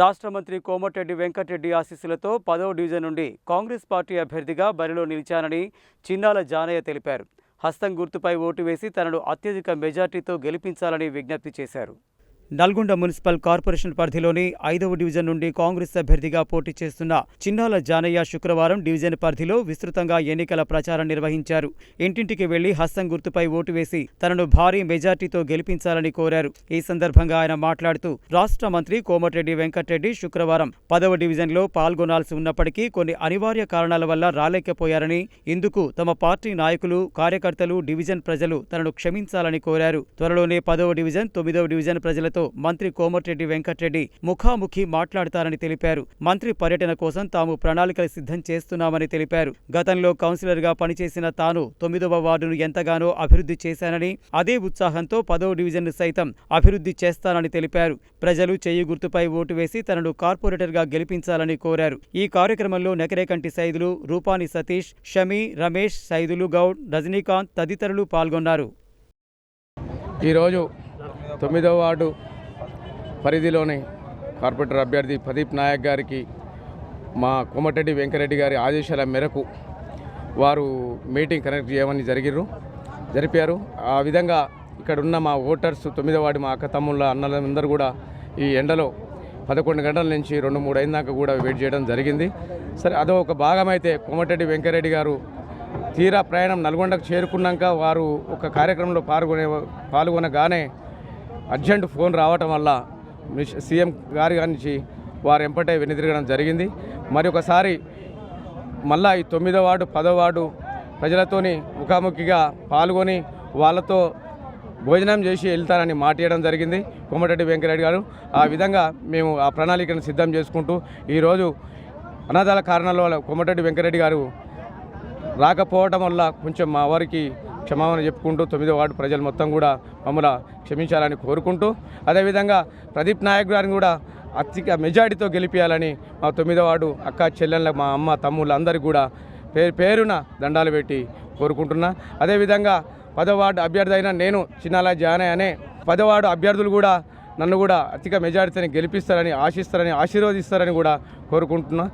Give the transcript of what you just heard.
రాష్ట్ర మంత్రి కోమటిరెడ్డి వెంకటరెడ్డి ఆశీస్సులతో పదవ డివిజన్ నుండి కాంగ్రెస్ పార్టీ అభ్యర్థిగా బరిలో నిలిచానని చిన్నాల జానయ్య తెలిపారు. హస్తం గుర్తుపై ఓటు వేసి తనను అత్యధిక మెజార్టీతో గెలిపించాలని విజ్ఞప్తి చేశారు. నల్గొండ మున్సిపల్ కార్పొరేషన్ పరిధిలోని ఐదవ డివిజన్ నుండి కాంగ్రెస్ అభ్యర్థిగా పోటీ చేస్తున్న చిన్నాల జానయ్య శుక్రవారం డివిజన్ పరిధిలో విస్తృతంగా ఎన్నికల ప్రచారం నిర్వహించారు. ఇంటింటికి వెళ్ళి హస్తం గుర్తుపై ఓటు వేసి తనను భారీ మెజార్టీతో గెలిపించాలని కోరారు. ఈ సందర్భంగా ఆయన మాట్లాడుతూ రాష్ట్ర మంత్రి కోమటిరెడ్డి వెంకటరెడ్డి శుక్రవారం పదవ డివిజన్లో పాల్గొనాల్సి ఉన్నప్పటికీ కొన్ని అనివార్య కారణాల వల్ల రాలేకపోయారని ఇందుకు తమ పార్టీ నాయకులు కార్యకర్తలు డివిజన్ ప్రజలు తనను క్షమించాలని కోరారు. త్వరలోనే పదవ డివిజన్ తొమ్మిదవ డివిజన్ ప్రజల అధికారులతో మంత్రి కోమటిరెడ్డి వెంకటరెడ్డి ముఖాముఖి మాట్లాడతారని తెలిపారు. మంత్రి పర్యటన కోసం తాము ప్రణాళికలు సిద్ధం చేస్తున్నామని తెలిపారు. గతంలో కౌన్సిలర్గా పనిచేసిన తాను తొమ్మిదవ వార్డును ఎంతగానో అభివృద్ధి చేశానని అదే ఉత్సాహంతో పదవ డివిజన్ను సైతం అభివృద్ధి చేస్తానని తెలిపారు. ప్రజలు చెయ్యి గుర్తుపై ఓటు వేసి తనను కార్పొరేటర్గా గెలిపించాలని కోరారు. ఈ కార్యక్రమంలో నకిరేకంటి సైదులు రూపాని సతీష్ షమీ రమేష్ సైదులు గౌడ్ రజనీకాంత్ తదితరులు పాల్గొన్నారు. ఈరోజు తొమ్మిదవ వార్డు పరిధిలోని కార్పొరేటర్ అభ్యర్థి ప్రదీప్ నాయక్ గారికి మా కోమటిరెడ్డి వెంకరెడ్డి గారి ఆదేశాల మేరకు వారు మీటింగ్ కనెక్ట్ చేయమని జరిగిర్రు జరిపారు. ఆ విధంగా ఇక్కడ ఉన్న మా ఓటర్స్ తొమ్మిదవ వార్డు మా అక్క తమ్ముళ్ళ అన్నలందరూ కూడా ఈ ఎండలో పదకొండు గంటల నుంచి రెండు మూడు అయిన దాకా కూడా వెయిట్ చేయడం జరిగింది. సరే అదో ఒక భాగం అయితే కోమటిరెడ్డి వెంకరెడ్డి గారు తీరా ప్రయాణం నల్గొండకు చేరుకున్నాక వారు ఒక కార్యక్రమంలో పాల్గొనే పాల్గొనగానే అర్జెంట్ ఫోన్ రావటం వల్ల సీఎం గారి నుంచి వారు ఎంపటే వెనుదిరగడం జరిగింది. మరి ఒకసారి మళ్ళా ఈ తొమ్మిదో వార్డు పదో వార్డు ప్రజలతోని ముఖాముఖిగా పాల్గొని వాళ్ళతో భోజనం చేసి వెళ్తానని మాట్లాడడం జరిగింది కోమటిరెడ్డి వెంకరెడ్డి గారు. ఆ విధంగా మేము ఆ ప్రణాళికను సిద్ధం చేసుకుంటూ ఈరోజు అనాథాల కారణాల వల్ల కోమటిరెడ్డి వెంకరెడ్డి గారు రాకపోవడం వల్ల కొంచెం మా వారికి క్షమాపణ చెప్పుకుంటూ తొమ్మిదో వార్డు ప్రజలు మొత్తం కూడా మమ్మల్ని క్షమించాలని కోరుకుంటూ అదేవిధంగా ప్రదీప్ నాయక్ గారిని కూడా అత్యక మెజారిటీతో గెలిపించాలని మా తొమ్మిదో వార్డు అక్క చెల్లెళ్ళ మా అమ్మ తమ్ముళ్ళందరికీ కూడా పేరు పేరున దండాలు పెట్టి కోరుకుంటున్నా. అదేవిధంగా పదో వార్డు అభ్యర్థి అయిన నేను చిన్నాల జానే అనే పదో వార్డు అభ్యర్థులు కూడా నన్ను కూడా అతిక మెజారిటీని గెలిపిస్తారని ఆశిస్తారని ఆశీర్వదిస్తారని కూడా కోరుకుంటున్నా.